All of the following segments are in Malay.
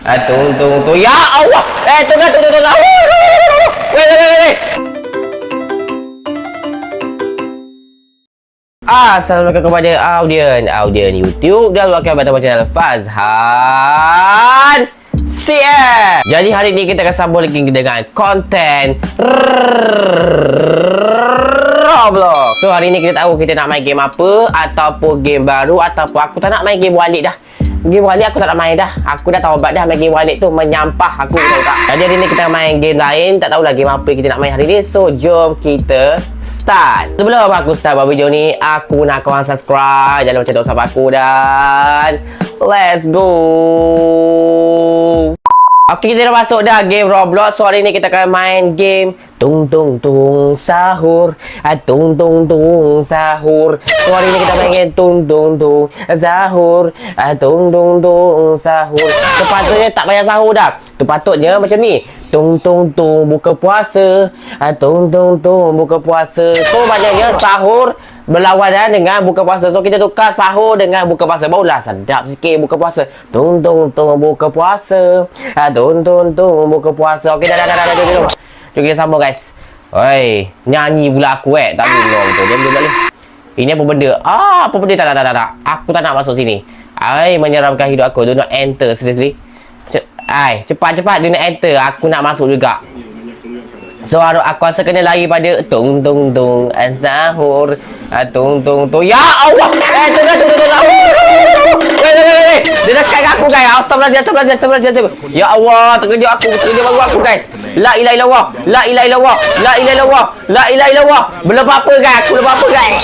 Ah, tung tung tung. Ya Allah. Eh, tunggu. Wait, wait, wait, wait. Assalamualaikum kepada audien audien YouTube dan back to channel Fazhan CM. Jadi hari ni kita akan sambung lagi dengan konten Roblox. So hari ni kita tahu kita nak main game apa ataupun game baru ataupun aku tak nak main game walik dah. Game walik aku tak nak main dah. Aku dah taubat dah main game walik tu menyampah aku tahu tak. Jadi hari ni kita main game lain, tak tahulah game apa kita nak main hari ni. So jom kita start. Sebelum aku start buat video ni, aku nak korang subscribe, jangan lupa cakap aku dan let's go. Okey, kita dah masuk dah game Roblox. So, hari ni kita akan main game Tung Tung Tung Sahur. Ah, tung Tung Tung Sahur. So, hari ni kita main game Tung Tung Tung Sahur. Ah, tung Tung Tung Sahur. Sepatutnya tak payah sahur dah. Sepatutnya macam ni. Tung Tung Tung buka puasa. Ah, tung Tung Tung buka puasa. So, maknanya sahur berlawanan dengan buka puasa. So kita tukar sahur dengan buka puasa. Barulah sedap sikit buka puasa. Tung tung tung buka puasa. Ha, tung tung tung buka puasa. Okey dah dah dah dah dah. dah, dah. Jom kita sambung guys. Oi, nyanyi pula aku eh. Tak boleh betul. Diam diam balik. Ini apa benda? Ah, apa benda tak tak tak. tak. Aku tak nak masuk sini. Ai, menyeramkan hidup aku. Do not enter seriously. Ai, cepat-cepat do not enter. Aku nak masuk juga. So aku, aku rasa kena lari pada tung tung tung sahur ah, tung tung tung. Ya Allah! Eh tunggu sahur weh weh weh weh. Dia dekat dengan aku guys. Astagfirullahalazim astagfirullahalazim astagfirullahalazim ya Allah terkejut aku. Terkejut baru aku guys. La ilaha illallah la ilaha illallah la ilaha illallah la ilaha illallah. Belum apa guys. Aku belum apa guys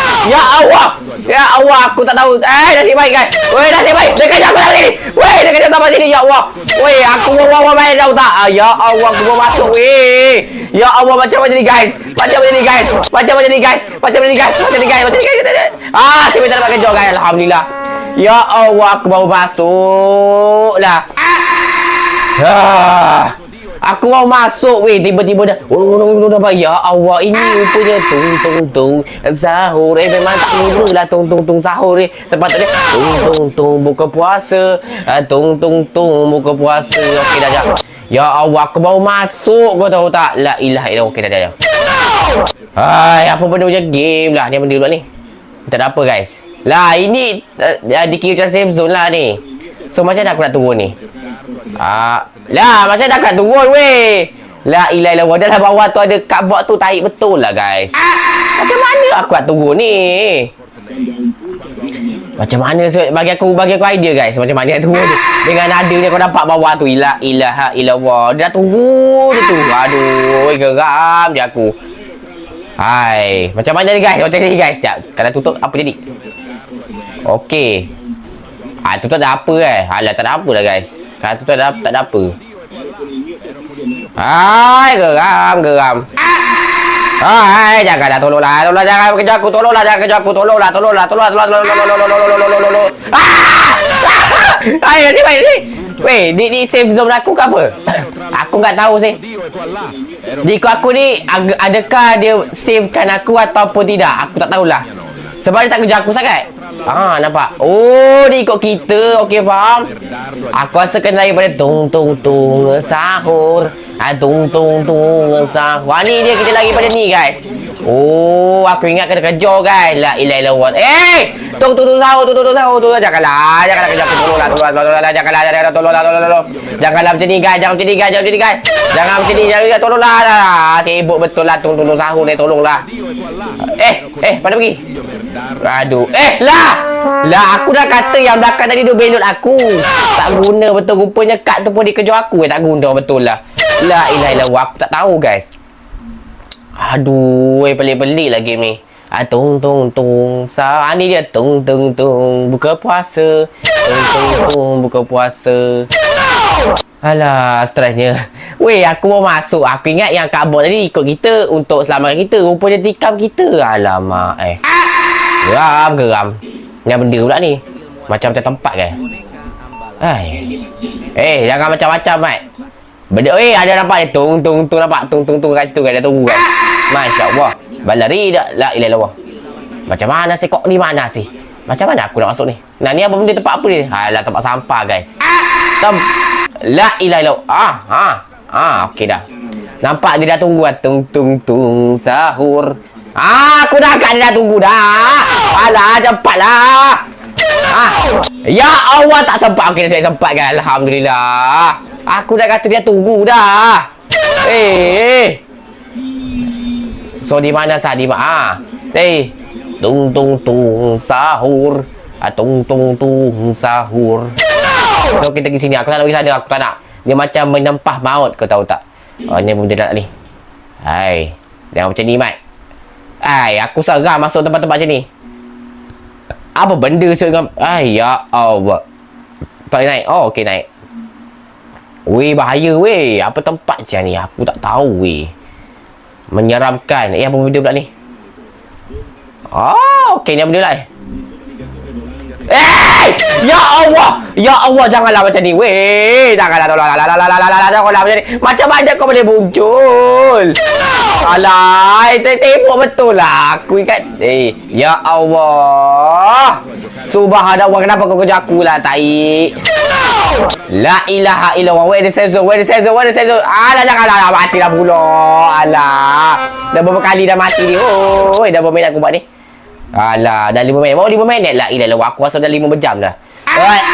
ya Allah. Ya Allah aku tak tahu. Eh nasib baik guys. Weh nasib baik. Dia kejar aku sampai sini. Weh dia kejar sampai sini ya Allah. Weh aku mau mau main tahu tak? Ah, ya Allah aku mau masuk weh. Ya Allah macam mana ni guys? Macam mana ni guys? Macam mana ni guys? Macam mana ni guys? Macam ni guys? Macam ni guys? Ah saya tak dapat kerja guys. Alhamdulillah. Ya Allah aku baru masuk lah. Ah Aku mau masuk weh tiba-tiba dah. Oh, oh, oh, oh, oh, ya Allah ini rupanya tung tung tung sahur. Eh memang tak mula lah tung tung tung sahur eh. Tempat dia tung tung tung buka puasa. Ah, tung tung tung buka puasa. Okey dah dah. Ya Allah aku baru masuk kau tahu tak? La ilaha illallah. Okey dah dah. Hai, apa benda macam game lah ni benda dulu ni. Tak ada apa guys. Lah ini uh, dikira macam safe zone lah ni. So macam mana aku nak turun ni? Ah, lah macam dah kat turun weh. La ilaha illallah dalam bawah tu ada cupboard tu tarik betul lah guys. Macam mana aku nak turun ni? Macam mana so, bagi aku bagi aku idea guys macam mana nak turun ni. Dengan nada ni kau nampak bawah tu ila ilaha illallah. Dia dah turun dia tu. Aduh, geram je aku. Hai, macam mana ni guys? Macam ni guys. Sekejap. Kalau tutup apa jadi? Okey. Ah, tutup ada apa eh? Alah, tak ada apa lah guys. Kalau tu tak ada, tak ada apa. Hai, geram, geram. Hai, janganlah tolonglah, tolonglah jangan kerja aku, tolonglah jangan kerja aku, tolonglah, tolonglah, tolonglah, tolonglah, tolonglah, tolonglah, tolonglah. Ah! Hai, ni baik ni. Wei, ni ni save zone aku ke apa? Aku tak tahu sih. Di aku ni adakah dia savekan aku ataupun tidak? Aku tak tahulah. Sebab dia tak kejar aku sangat. Ah, nampak. Oh, dia ikut kita. Okey, faham? Aku rasa kena daripada tung tung tung sahur. Ah, tung tung tung sahur. Wah, ni dia kita lagi pada ni, guys. Oh, aku ingat kena kejar, guys. La ilaha illallah. Eh! Tung tung tung sahur, tung tung tung sahur. Janganlah, janganlah kejar aku. Tolonglah, tolonglah, tolonglah, janganlah, janganlah, tolonglah, tolonglah, tolong. Janganlah macam ni, guys. Jangan macam ni, guys. Jangan macam ni, guys. Jangan macam ni, jangan, tolonglah. Lah. Sibuk betul lah tung tung tung sahur ni, tolonglah. Eh, eh, mana pergi? Aduh. Eh, lah! Lah, aku dah kata yang belakang tadi dia belot aku. Tak guna betul. Rupanya kad tu pun dia kejar aku. Eh, tak guna betul lah. La ilaha illallah. Aku tak tahu, guys. Aduh, eh, pelik-pelik lah game ni. Ah, tung tung tung sa. Ah, ni dia tung tung tung buka puasa. Tung tung tung buka puasa. Alah, stresnya. Weh, aku mau masuk. Aku ingat yang kabut tadi ikut kita untuk selamatkan kita. Rupanya tikam kita. Alamak, eh. Geram, geram. Ni benda pula ni. Macam-macam tempat kan? Hai. Eh, jangan macam-macam, Mat. Benda, eh, ada nampak ni. Tung, tung, tung, nampak. Tung, tung, tung kat situ kan. Dia tunggu kan. Masya Allah. Balari dah. La ilaha illallah. Macam mana sih? Kok ni mana sih? Macam mana aku nak masuk ni? Nah, ni apa benda tempat apa ni? Alah, tempat sampah, guys. Tem La ilaha illallah. Ah, ah. Ah, okey dah. Nampak dia dah tunggu ah. tung tung tung sahur. Ah, aku dah kat dia dah tunggu dah. Alah, cepatlah. Ah. Ya Allah tak sempat okey saya sempat kan. Alhamdulillah. Aku dah kata dia tunggu dah. Eh. eh. So di mana sah di mana? Ah. Eh. Tung tung tung sahur. Ah, tung tung tung sahur. So kita pergi sini. Aku tak nak pergi sana. Aku tak nak. Dia macam menempah maut. Kau tahu tak? Oh, ni benda nak ni. Hai. Jangan macam ni, Mat. Hai, aku seram masuk tempat-tempat macam ni. Apa benda siap dengan... Ai, ya Allah. Tak boleh naik. Oh, okey naik. Weh, bahaya weh. Apa tempat macam ni? Aku tak tahu weh. Menyeramkan. Eh, apa benda pula ni? Oh, okey ni apa benda lah eh? Eh! Ya Allah! Ya Allah janganlah macam ni. Weh, janganlah tolong. Alah, alah, alah, alah, alah, janganlah macam ni. Macam mana kau boleh muncul? Alah, itu tembok betul lah. Aku ingat. Eh, ya Allah. Subhanallah, kenapa kau kerja aku lah, tai? La ilaha illallah. Where the sensor? Where the sensor? Where the sensor? Alah, janganlah. Matilah pula. Alah. Dah berapa kali dah mati ni. Oh, dah berapa minit aku buat ni? Alah, dah 5 minit. Baru 5 minit lah. Ilah, aku rasa dah 5 jam dah. Alright.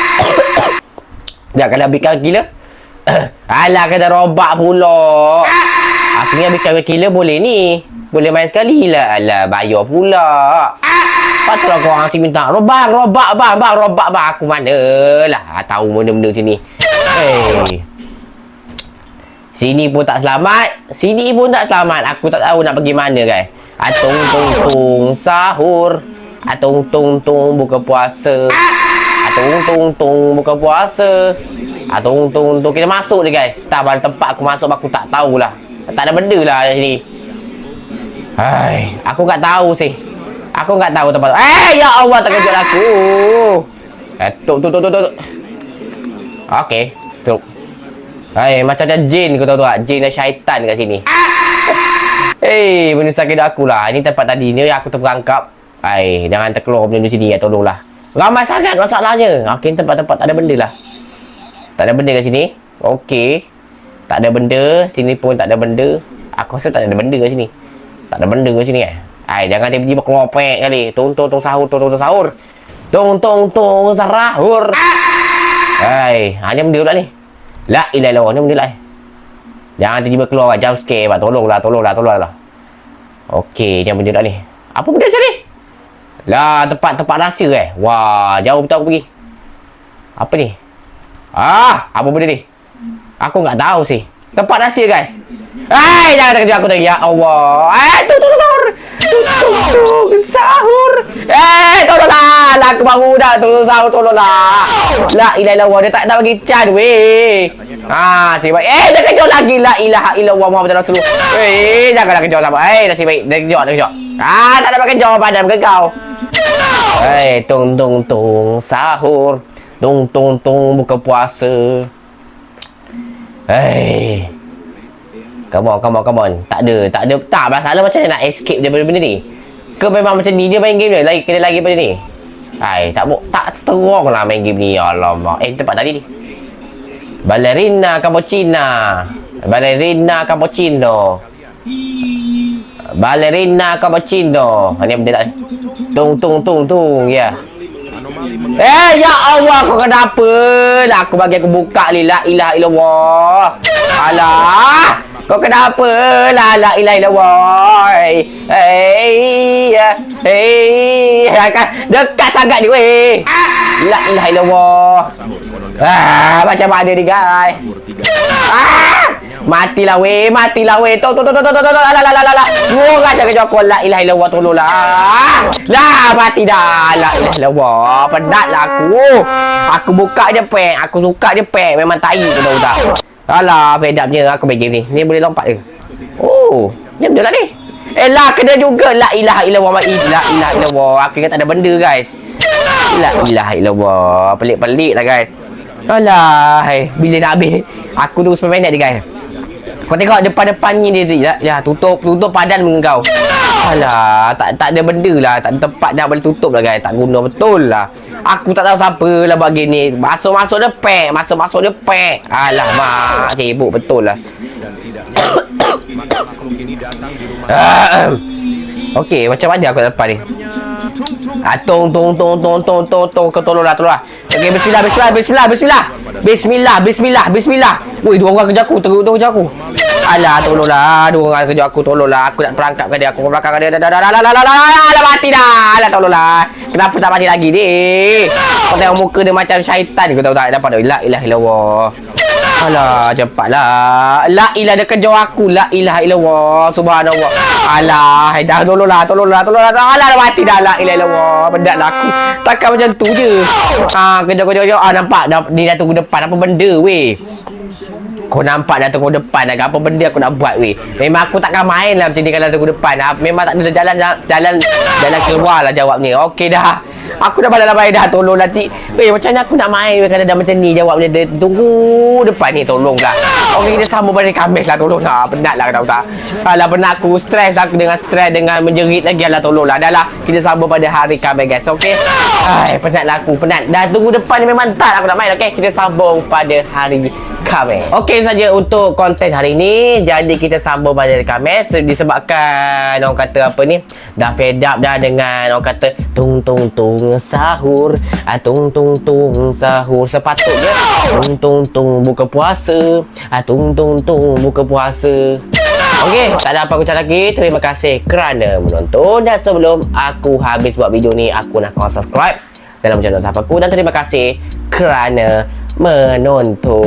dah kena habiskan gila. Alah, kata robak pula. Aku ni habiskan gila boleh ni. Boleh main sekali lah. Alah, bayar pula. Patutlah kau orang si minta. Robak, robak bang, bang, robak bang. Aku mana lah. Tahu benda-benda sini. Hey. Sini pun tak selamat. Sini pun tak selamat. Aku tak tahu nak pergi mana guys. Atung tung tung sahur. Atung tung tung buka puasa. Atung tung tung buka puasa. Atung tung tung kita masuk ni guys. Tak pada tempat aku masuk aku tak tahulah. Tak ada benda lah sini. Hai, aku tak tahu sih. Aku tak tahu tempat. Eh, ya Allah terkejut aku. Eh, tuk tuk tuk tuk tuk. Okey, tuk. Hai, macam ada jin kau tahu tak? Jin dan syaitan kat sini. Hei, benda sakit aku lah. Ini tempat tadi ni aku terperangkap. Hai, jangan terkeluar benda sini ya, tolonglah. Ramai sangat masalahnya. Okey, tempat-tempat tak ada benda lah. Tak ada benda kat sini. Okey. Tak ada benda. Sini pun tak ada benda. Aku rasa tak ada benda kat sini. Tak ada benda kat sini eh. Hai, jangan tiba-tiba pek kali. Tung tung tung sahur, tung tung sahur. Tung tung tung sahur. Hai, hanya benda pula ni. La ilaha illallah, ni benda lah. Eh. Jangan tiba-tiba keluar jump scare pak. Tolonglah, tolonglah, tolonglah. Okey, dia benda tak ni. Apa benda sini? Lah, tempat-tempat rahsia eh. Wah, jauh betul aku pergi. Apa ni? Ah, apa benda ni? Aku enggak tahu sih. Tempat rahsia guys. Hai, jangan terkejut aku tadi. Ya Allah. Eh, tu tu tu sahur. Tu tu tu sahur. Eh, tolonglah. Lah aku bangun dah. Tu sahur tolonglah. La ilaha illallah. Dia tak nak bagi can weh. Ha, si baik. Eh, dah kejut lagi. La ilaha illallah Muhammad Rasulullah. Eh, janganlah kejut sama. Eh, si baik. Dah kejut, dah kejut. Ah, tak ada pakai jawab padam ke kau. Eh, tung tung tung sahur. Tung tung tung buka puasa. Hei. Come on, come on, come on. Tak ada, tak ada. Tak masalah macam mana nak escape daripada benda ni. Ke memang macam ni dia main game ni? Lagi kena lagi benda ni. Hai, tak mau tak strong lah main game ni. Alamak. Eh, tempat tadi ni. Ballerina cappuccina. Ballerina cappuccino. Ballerina cappuccino. Ha, ni benda tak ni. Tung tung tung tung. Ya. Yeah. Eh, ya Allah, kau kenapa? Lah, aku bagi aku buka ni. La ilaha illallah. Alah. Kau kenapa? La la ilaha illallah. Hei. Hei. Dekat, sangat ni, weh. La ilaha illallah. Ah, macam mana ni, guys? Ah! Matilah weh, matilah weh. Tok tok tok tok tok tok. Alah alah alah. Dua orang jaga la ilaha illallah tolonglah. Lah mati dah. La ilaha illallah. Penatlah aku. Aku buka je pek. Aku suka je pek. Memang tai tu tahu tak. Alah, fedapnya aku main game ni. Ni boleh lompat ke? Oh, ni benda lah ni. Eh lah, kena juga. La ilaha illallah. La ilaha illallah. Aku ingat tak ada benda guys. La ilaha illallah. Pelik-pelik lah guys. Alah, hey, bila nak habis Aku tunggu 10 minit dia guys Kau tengok depan-depan ni dia, dia, tutup tutup padan dengan kau. Alah, tak tak ada benda lah. Tak ada tempat nak boleh tutup lah guys. Tak guna betul lah. Aku tak tahu siapa lah buat gini. Masuk-masuk dia pack. Masuk-masuk dia pack. Alah, mak. Sibuk betul lah. Okey, macam mana aku lepas ni? Ah, tong, tong, tong, tong, tong, tong, tong. Kau tolonglah, tolonglah. Okey, bismillah, bismillah, bismillah, bismillah. Bismillah, bismillah, bismillah. Woi, dua orang kerja aku, teruk teruk kerja aku. Alah tolonglah Aduh orang kerja aku tolonglah Aku nak perangkapkan dia Aku belakang dia Dah dah dah dah dah dah dah dah mati dah Alah tolonglah Kenapa tak mati lagi ni Kau tengok muka dia macam syaitan Kau tahu tak Dapat dah Ilah ilah ilah Allah Alah cepatlah La ilah dia kejar aku La ilah ilah Allah Subhanallah Alah Dah tolonglah tolonglah tolonglah Alah dah mati dah La ilah ilah Allah Bedak lah aku Takkan macam tu je Ah kerja kerja kerja Ah nampak Ni dah tunggu depan Apa benda weh kau nampak dah tunggu depan dah. Apa benda aku nak buat, weh? Memang aku takkan main lah macam ni kalau tunggu depan. Ha, memang tak ada jalan, jalan, jalan keluar lah jawab ni. Okey dah. Aku dah balik dah tolong nanti. Weh macam mana aku nak main weh kalau dah macam ni jawabnya dia tunggu depan ni tolonglah. Okey kita sambung pada Khamis lah tolonglah. Penat lah tahu tak. Alah penat aku stres aku dengan stres dengan menjerit lagi lah tolonglah. Dah lah kita sambung pada hari Khamis guys. Okey. Ai penat lah aku penat. Dah tunggu depan ni memang tak aku nak main. Okey kita sambung pada hari Khamis. Okey saja untuk konten hari ni. Jadi kita sambung pada Khamis disebabkan orang kata apa ni? Dah fed up dah dengan orang kata tung tung tung sahur. Ah, tung tung tung sahur. Sepatutnya tung tung tung buka puasa. Ah, tung tung tung buka puasa. Okey, tak ada apa aku cakap lagi. Terima kasih kerana menonton. Dan sebelum aku habis buat video ni, aku nak kau subscribe dalam channel Sahabat aku dan terima kasih kerana เมื่อนนทู